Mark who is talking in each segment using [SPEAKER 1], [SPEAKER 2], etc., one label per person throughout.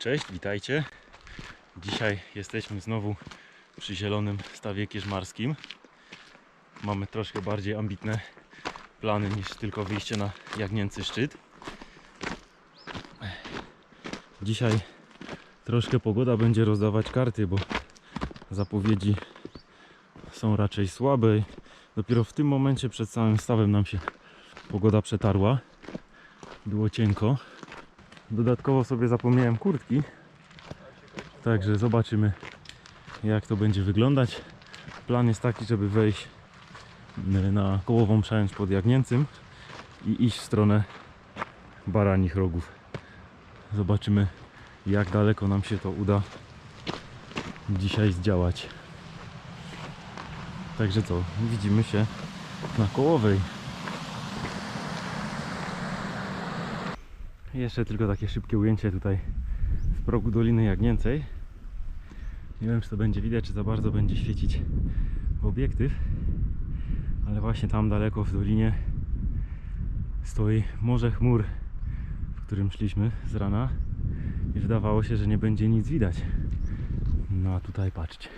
[SPEAKER 1] Cześć, witajcie. Dzisiaj jesteśmy znowu przy zielonym stawie kierzmarskim. Mamy troszkę bardziej ambitne plany niż tylko wyjście na Jagnięcy szczyt. Dzisiaj troszkę pogoda będzie rozdawać karty, bo zapowiedzi są raczej słabe. Dopiero w tym momencie przed samym stawem nam się pogoda przetarła. Było cienko. Dodatkowo sobie zapomniałem kurtki. Także zobaczymy jak to będzie wyglądać. Plan jest taki, żeby wejść y, na kołową przełęcz pod Jagnięcym i iść w stronę Baranich Rogów. Zobaczymy jak daleko nam się to uda dzisiaj zdziałać. Także co, widzimy się na kołowej. Jeszcze tylko takie szybkie ujęcie tutaj z progu Doliny Jagnięcej. Nie wiem, czy to będzie widać, czy za bardzo będzie świecić w obiektyw, ale właśnie tam daleko w dolinie stoi morze chmur, w którym szliśmy z rana i wydawało się, że nie będzie nic widać. No a tutaj patrzcie.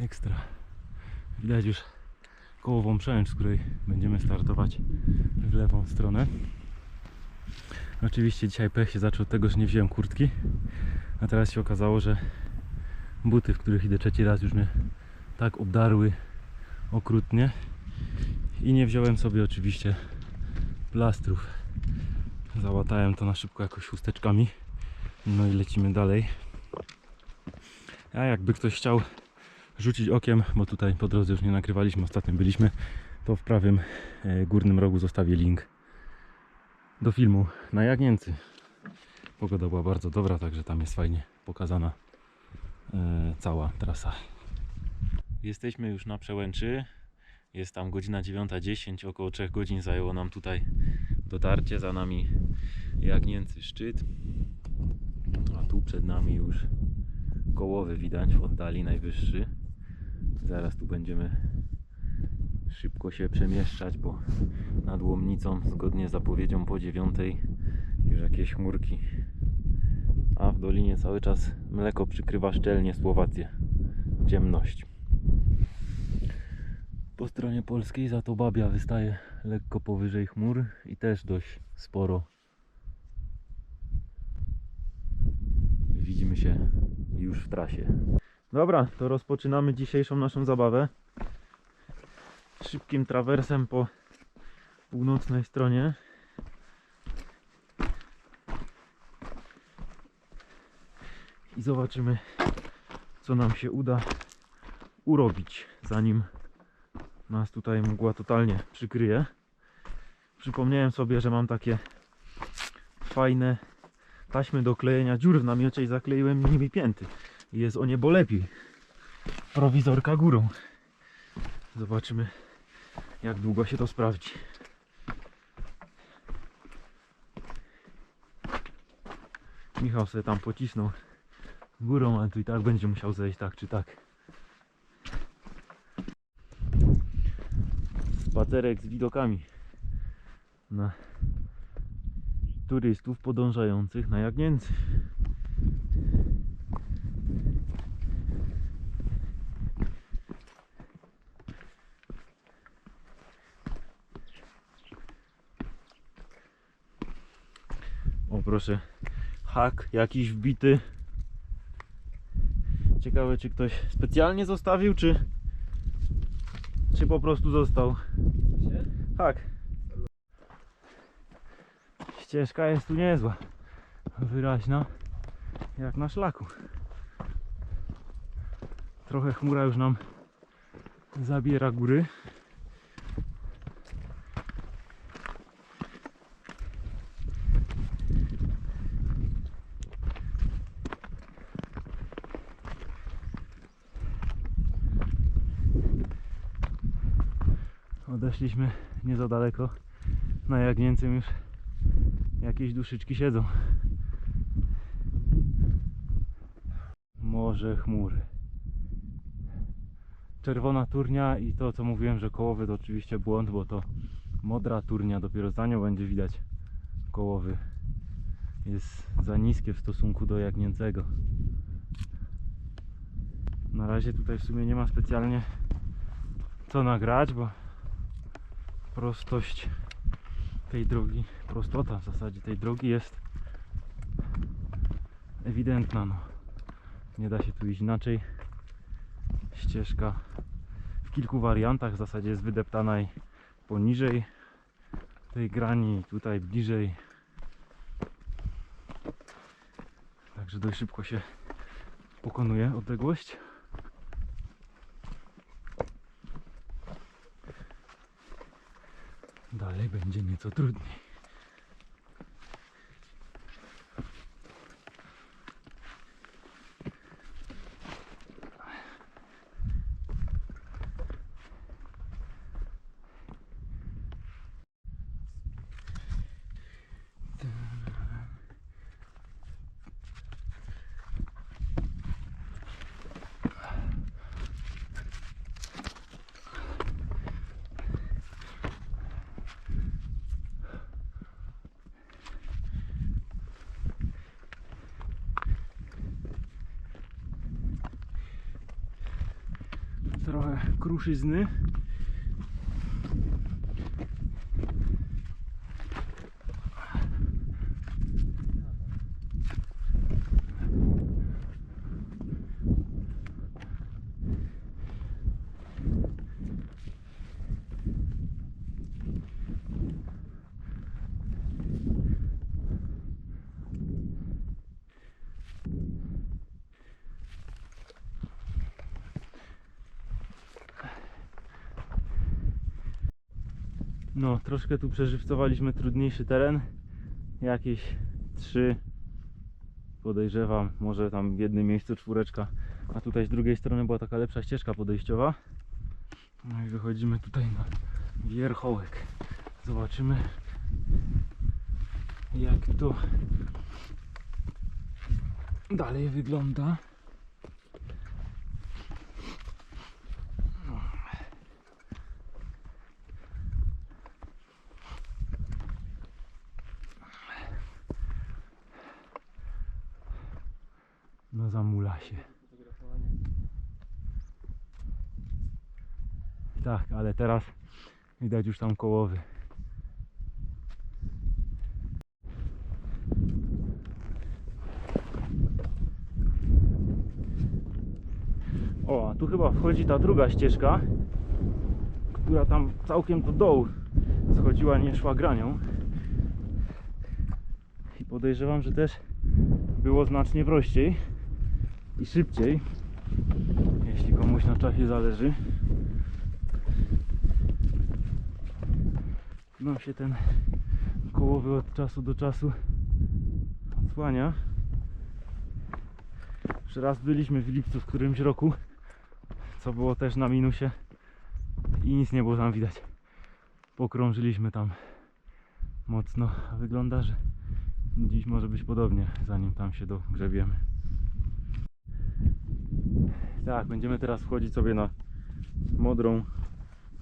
[SPEAKER 1] Ekstra. Widać już kołową przełęcz, z której będziemy startować w lewą stronę. Oczywiście dzisiaj pech się zaczął od tego, że nie wziąłem kurtki, a teraz się okazało, że buty, w których idę trzeci raz już mnie tak obdarły okrutnie i nie wziąłem sobie oczywiście plastrów. Załatałem to na szybko jakoś chusteczkami. No i lecimy dalej. A jakby ktoś chciał rzucić okiem, bo tutaj po drodze już nie nagrywaliśmy, ostatnio byliśmy, to w prawym e, górnym rogu zostawię link do filmu na Jagnięcy. Pogoda była bardzo dobra, także tam jest fajnie pokazana e, cała trasa. Jesteśmy już na przełęczy. Jest tam godzina 9.10, około 3 godzin zajęło nam tutaj dotarcie. Za nami Jagnięcy szczyt. A tu przed nami już kołowy widać w oddali najwyższy. Zaraz tu będziemy szybko się przemieszczać, bo nad Łomnicą zgodnie z zapowiedzią po dziewiątej już jakieś chmurki. A w dolinie cały czas mleko przykrywa szczelnie Słowację. Ciemność. Po stronie polskiej za to Babia wystaje lekko powyżej chmur i też dość sporo. Widzimy się już w trasie. Dobra, to rozpoczynamy dzisiejszą naszą zabawę szybkim trawersem po północnej stronie. I zobaczymy, co nam się uda urobić, zanim nas tutaj mgła totalnie przykryje. Przypomniałem sobie, że mam takie fajne taśmy do klejenia dziur w namiocie i zakleiłem nimi pięty. Jest o niebo lepiej. Prowizorka górą. Zobaczymy, jak długo się to sprawdzi. Michał sobie tam pocisnął górą, ale tu i tak będzie musiał zejść tak czy tak. Spacerek z widokami na turystów podążających na Jagnięcy. Proszę, hak jakiś wbity. Ciekawe czy ktoś specjalnie zostawił, czy czy po prostu został. Hak. Ścieżka jest tu niezła. Wyraźna jak na szlaku. Trochę chmura już nam zabiera góry. Odeszliśmy nie za daleko. Na Jagnięcym już jakieś duszyczki siedzą. Morze chmury. Czerwona turnia i to co mówiłem, że kołowy to oczywiście błąd, bo to modra turnia, dopiero za nią będzie widać kołowy jest za niskie w stosunku do Jagnięcego. Na razie tutaj w sumie nie ma specjalnie co nagrać, bo prostość tej drogi, prostota w zasadzie tej drogi jest ewidentna. No. Nie da się tu iść inaczej. Ścieżka w kilku wariantach w zasadzie jest wydeptana i poniżej tej grani, tutaj bliżej. Także dość szybko się pokonuje odległość. Dalej będzie nieco trudniej. Trochę kruszyzny. No, troszkę tu przeżywcowaliśmy trudniejszy teren. Jakieś trzy, podejrzewam, może tam w jednym miejscu czwóreczka, a tutaj z drugiej strony była taka lepsza ścieżka podejściowa. No i wychodzimy tutaj na wierchołek. Zobaczymy jak to dalej wygląda. Się. Tak, ale teraz widać już tam kołowy. O, a tu chyba wchodzi ta druga ścieżka, która tam całkiem do dołu schodziła, nie szła granią. I podejrzewam, że też było znacznie prościej i szybciej, jeśli komuś na czasie zależy. No się ten kołowy od czasu do czasu odsłania. Już raz byliśmy w lipcu w którymś roku, co było też na minusie i nic nie było tam widać. Pokrążyliśmy tam mocno, wygląda, że dziś może być podobnie, zanim tam się dogrzebiemy. Tak, będziemy teraz wchodzić sobie na modrą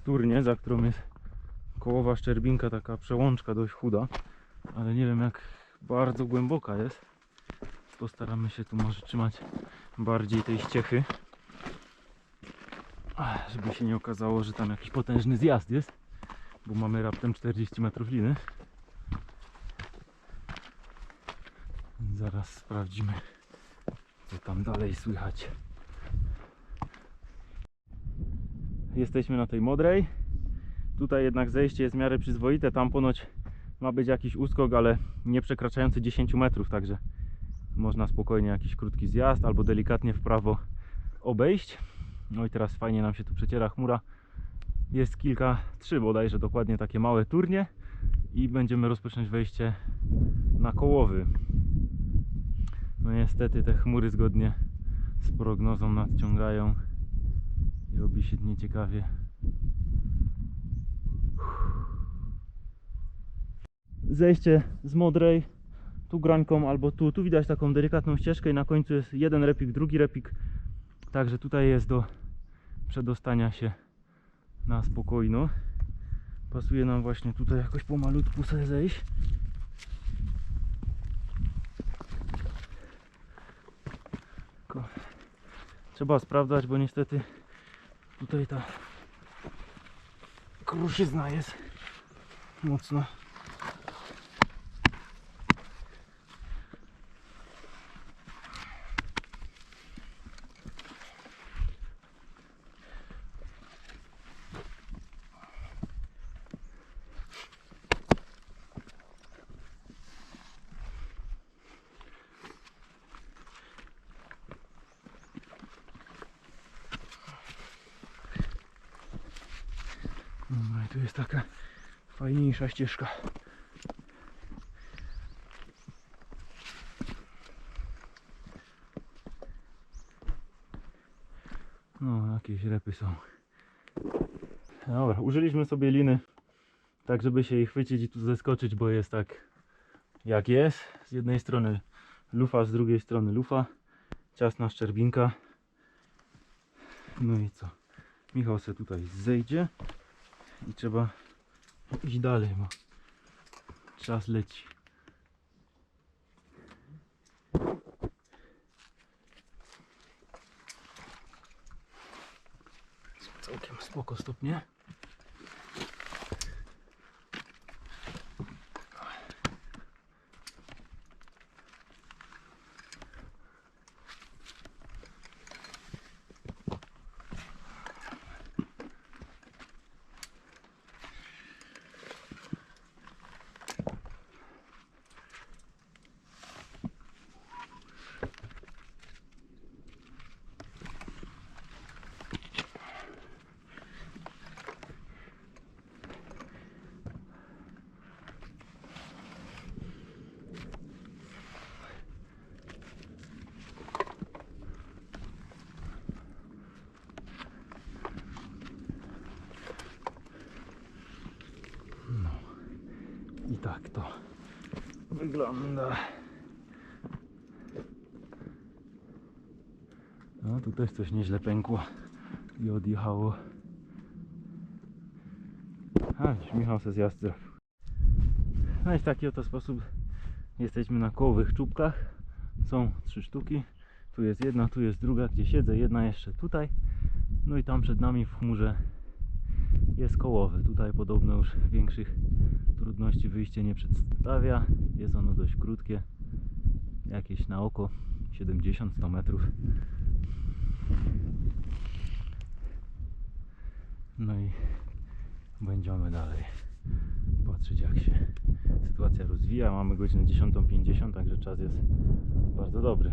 [SPEAKER 1] turnię, za którą jest kołowa szczerbinka, taka przełączka dość chuda, ale nie wiem jak bardzo głęboka jest. Postaramy się tu może trzymać bardziej tej ściechy, żeby się nie okazało, że tam jakiś potężny zjazd jest, bo mamy raptem 40 metrów liny. Zaraz sprawdzimy, co tam dalej słychać. Jesteśmy na tej modrej. Tutaj jednak zejście jest w miarę przyzwoite. Tam ponoć ma być jakiś uskok, ale nie przekraczający 10 metrów, także można spokojnie jakiś krótki zjazd albo delikatnie w prawo obejść. No i teraz fajnie nam się tu przeciera chmura. Jest kilka, trzy bodajże dokładnie takie małe turnie i będziemy rozpocząć wejście na kołowy. No niestety te chmury zgodnie z prognozą nadciągają i robi się nieciekawie. Zejście z modrej, tu grańką albo tu, tu widać taką delikatną ścieżkę i na końcu jest jeden repik, drugi repik. Także tutaj jest do przedostania się na spokojno. Pasuje nam właśnie tutaj jakoś pomalutku sobie zejść. Trzeba sprawdzać, bo niestety tutaj ta kruszyzna jest mocno. Taka fajniejsza ścieżka. No, jakieś repy są. Dobra, użyliśmy sobie liny, tak żeby się jej chwycić i tu zeskoczyć, bo jest tak jak jest. Z jednej strony lufa, z drugiej strony lufa. Ciasna szczerbinka. No i co? Michał se tutaj zejdzie i trzeba iść dalej, bo czas leci. Całkiem spoko stopnie. I tak to wygląda. No tu też coś nieźle pękło i odjechało. A, Michał se zjazd. No i w taki oto sposób jesteśmy na kołowych czubkach. Są trzy sztuki. Tu jest jedna, tu jest druga, gdzie siedzę. Jedna jeszcze tutaj. No i tam przed nami w chmurze jest kołowy. Tutaj podobno już większych trudności wyjście nie przedstawia. Jest ono dość krótkie, jakieś na oko 70-100 metrów. No i będziemy dalej patrzeć jak się sytuacja rozwija. Mamy godzinę 10.50, także czas jest bardzo dobry.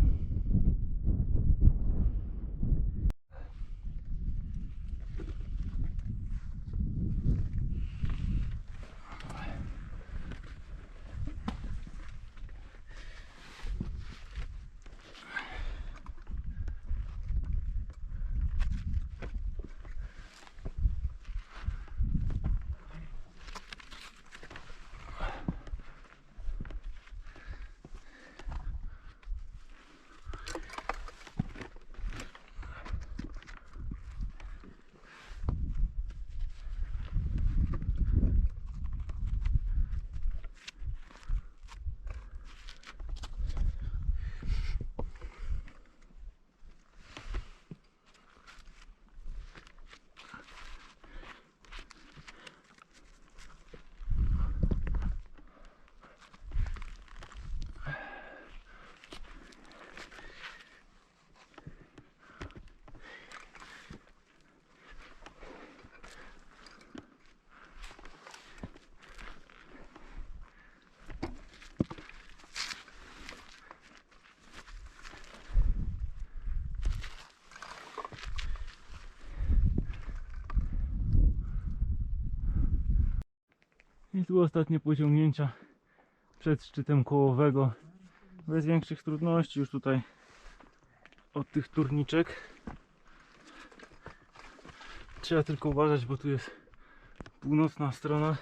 [SPEAKER 1] I tu ostatnie pociągnięcia przed szczytem kołowego. Bez większych trudności już tutaj od tych turniczek. Trzeba tylko uważać, bo tu jest północna strona.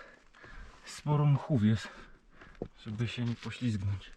[SPEAKER 1] Sporo mchów jest, żeby się nie poślizgnąć.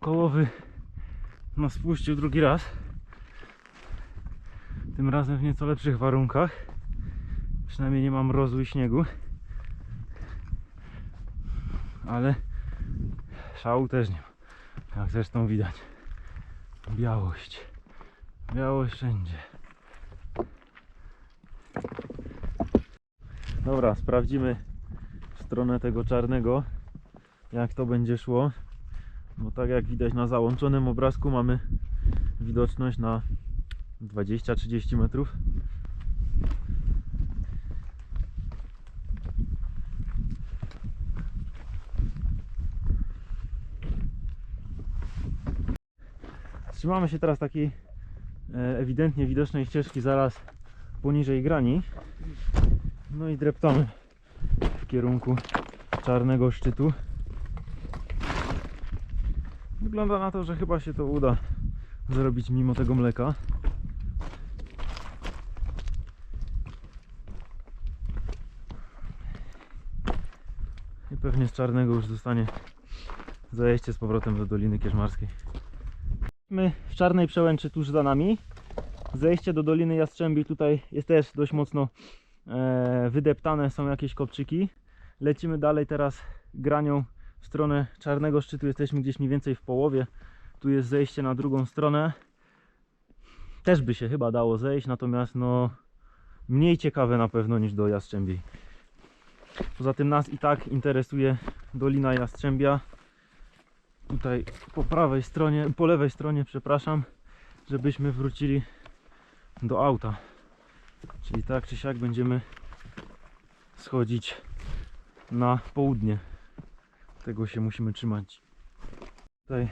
[SPEAKER 1] Kołowy nas spuścił drugi raz. Tym razem w nieco lepszych warunkach. Przynajmniej nie mam mrozu i śniegu. Ale szału też nie ma. Jak zresztą widać. Białość. Białość wszędzie. Dobra, sprawdzimy stronę tego czarnego, jak to będzie szło. Bo tak jak widać na załączonym obrazku mamy widoczność na 20-30 metrów. Trzymamy się teraz takiej e, ewidentnie widocznej ścieżki zaraz poniżej grani. No i dreptamy w kierunku czarnego szczytu. Wygląda na to, że chyba się to uda zrobić mimo tego mleka. I pewnie z czarnego już zostanie zajście z powrotem do Doliny Kierzmarskiej. My w czarnej przełęczy tuż za nami. Zejście do Doliny Jastrzębi tutaj jest też dość mocno e, wydeptane, są jakieś kopczyki. Lecimy dalej teraz granią w stronę Czarnego Szczytu. Jesteśmy gdzieś mniej więcej w połowie. Tu jest zejście na drugą stronę. Też by się chyba dało zejść, natomiast no mniej ciekawe na pewno niż do Jastrzębiej. Poza tym nas i tak interesuje Dolina Jastrzębia. Tutaj po prawej stronie, po lewej stronie, przepraszam, żebyśmy wrócili do auta. Czyli tak czy siak będziemy schodzić na południe. Tego się musimy trzymać. Tutaj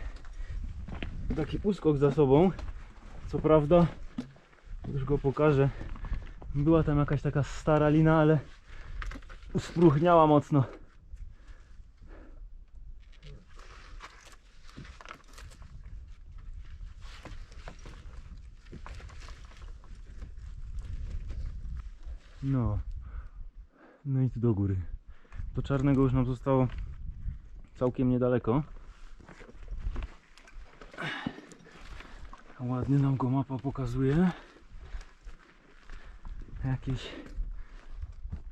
[SPEAKER 1] taki uskok za sobą. Co prawda, już go pokażę. Była tam jakaś taka stara lina, ale spróchniała mocno. No. No i tu do góry. Do czarnego już nam zostało całkiem niedaleko. Ładnie nam go mapa pokazuje. Jakieś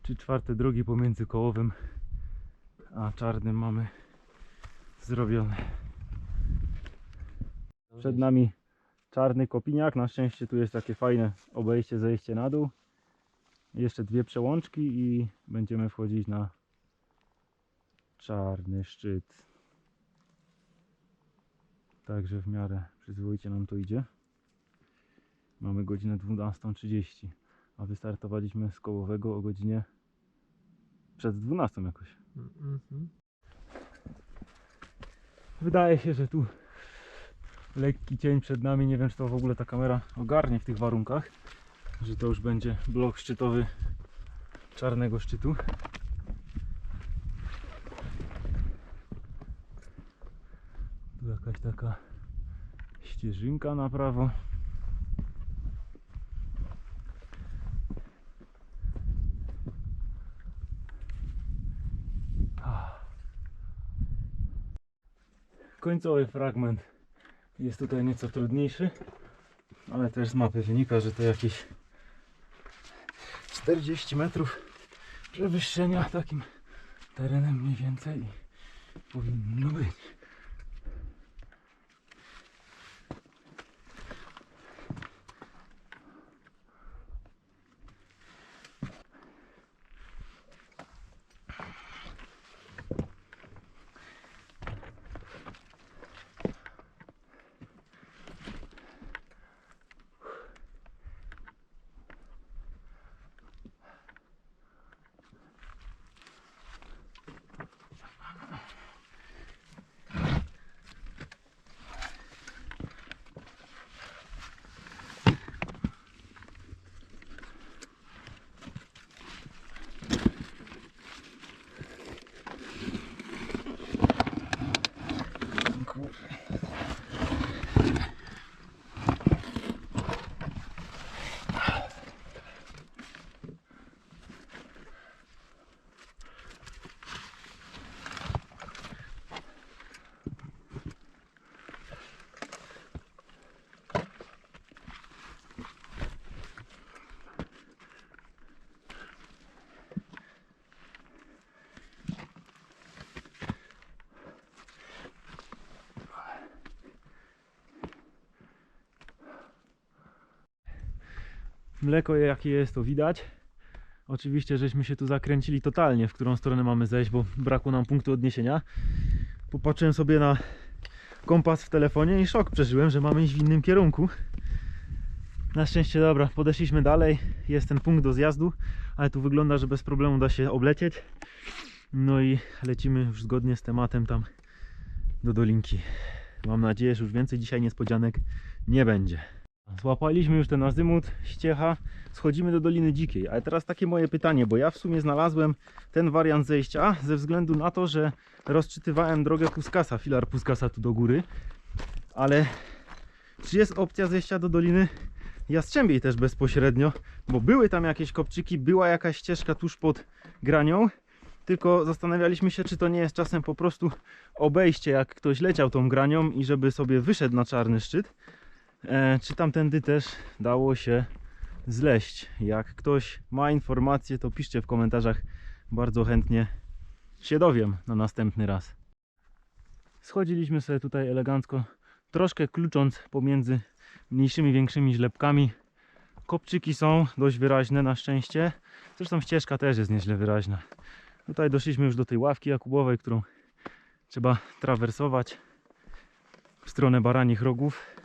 [SPEAKER 1] trzy czwarte drogi pomiędzy kołowym a czarnym mamy zrobione. Przed nami czarny kopiniak. Na szczęście tu jest takie fajne obejście, zejście na dół. Jeszcze dwie przełączki i będziemy wchodzić na czarny szczyt. Także w miarę przyzwoicie nam to idzie. Mamy godzinę 12.30, a wystartowaliśmy z kołowego o godzinie przed 12 jakoś. Wydaje się, że tu lekki cień przed nami. Nie wiem, czy to w ogóle ta kamera ogarnie w tych warunkach, że to już będzie blok szczytowy czarnego szczytu. Tu taka ścieżynka na prawo. Ah. Końcowy fragment jest tutaj nieco trudniejszy, ale też z mapy wynika, że to jakieś 40 metrów przewyższenia takim terenem mniej więcej powinno być. Mleko jakie jest to widać. Oczywiście żeśmy się tu zakręcili totalnie, w którą stronę mamy zejść, bo brakło nam punktu odniesienia. Popatrzyłem sobie na kompas w telefonie i szok przeżyłem, że mamy iść w innym kierunku. Na szczęście dobra, podeszliśmy dalej, jest ten punkt do zjazdu, ale tu wygląda, że bez problemu da się oblecieć. No i lecimy już zgodnie z tematem tam do Dolinki. Mam nadzieję, że już więcej dzisiaj niespodzianek nie będzie. Złapaliśmy już ten azymut, ściecha, schodzimy do Doliny Dzikiej. Ale teraz takie moje pytanie, bo ja w sumie znalazłem ten wariant zejścia ze względu na to, że rozczytywałem drogę Puskasa, filar Puskasa tu do góry. Ale czy jest opcja zejścia do Doliny Jastrzębiej też bezpośrednio? Bo były tam jakieś kopczyki, była jakaś ścieżka tuż pod granią. Tylko zastanawialiśmy się, czy to nie jest czasem po prostu obejście, jak ktoś leciał tą granią i żeby sobie wyszedł na czarny szczyt. E, czy tamtędy też dało się zleść? Jak ktoś ma informacje, to piszcie w komentarzach. Bardzo chętnie się dowiem na następny raz. Schodziliśmy sobie tutaj elegancko, troszkę klucząc pomiędzy mniejszymi, większymi źlepkami. Kopczyki są dość wyraźne na szczęście. Zresztą ścieżka też jest nieźle wyraźna. Tutaj doszliśmy już do tej ławki jakubowej, którą trzeba trawersować w stronę baranich rogów.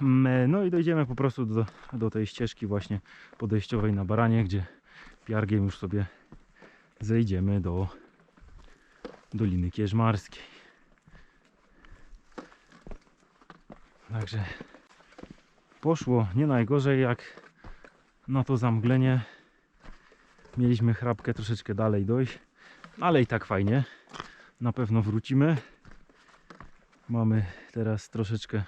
[SPEAKER 1] Mm, No i dojdziemy po prostu do, do tej ścieżki właśnie podejściowej na baranie, gdzie piargiem już sobie zejdziemy do Doliny Kierzmarskiej. Także poszło nie najgorzej jak na to zamglenie. Mieliśmy chrapkę troszeczkę dalej dojść, ale i tak fajnie. Na pewno wrócimy. Mamy teraz troszeczkę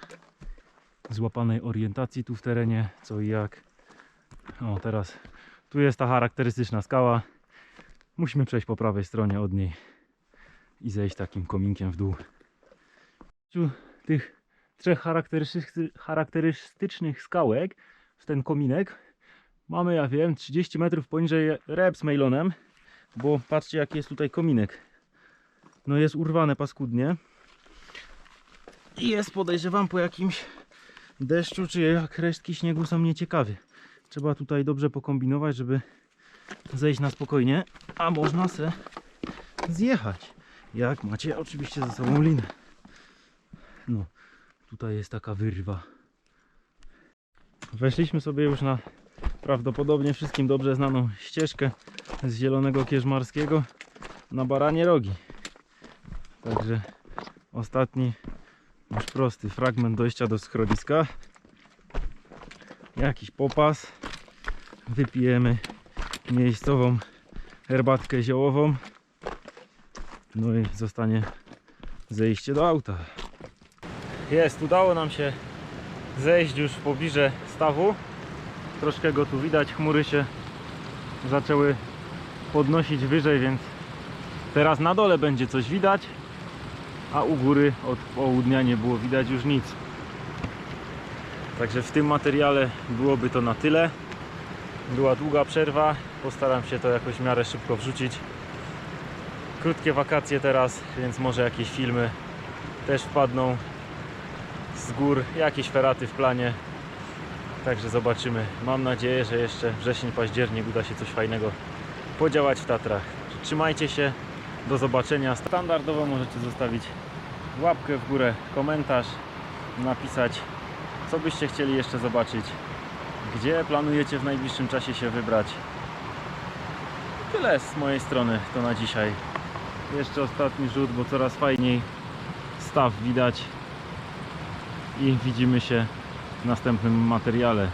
[SPEAKER 1] złapanej orientacji tu w terenie, co i jak. O, teraz tu jest ta charakterystyczna skała. Musimy przejść po prawej stronie od niej i zejść takim kominkiem w dół. Tu tych trzech charakterysty- charakterystycznych skałek w ten kominek mamy, ja wiem, 30 metrów poniżej rep z mailonem, bo patrzcie jaki jest tutaj kominek. No jest urwane paskudnie. I jest podejrzewam po jakimś deszczu, czy jak resztki śniegu są nieciekawie. Trzeba tutaj dobrze pokombinować, żeby zejść na spokojnie, a można se zjechać. Jak macie oczywiście ze sobą linę. No, tutaj jest taka wyrwa. Weszliśmy sobie już na prawdopodobnie wszystkim dobrze znaną ścieżkę z Zielonego Kierzmarskiego na Baranie Rogi. Także ostatni już prosty fragment dojścia do schroniska. Jakiś popas. Wypijemy miejscową herbatkę ziołową. No i zostanie zejście do auta. Jest, udało nam się zejść już w pobliżu stawu. Troszkę go tu widać, chmury się zaczęły podnosić wyżej, więc teraz na dole będzie coś widać a u góry od południa nie było widać już nic. Także w tym materiale byłoby to na tyle. Była długa przerwa, postaram się to jakoś w miarę szybko wrzucić. Krótkie wakacje teraz, więc może jakieś filmy też wpadną z gór, jakieś feraty w planie. Także zobaczymy. Mam nadzieję, że jeszcze wrzesień, październik uda się coś fajnego podziałać w Tatrach. Trzymajcie się. Do zobaczenia. Standardowo możecie zostawić łapkę w górę, komentarz, napisać co byście chcieli jeszcze zobaczyć, gdzie planujecie w najbliższym czasie się wybrać. Tyle z mojej strony to na dzisiaj. Jeszcze ostatni rzut, bo coraz fajniej staw widać i widzimy się w następnym materiale.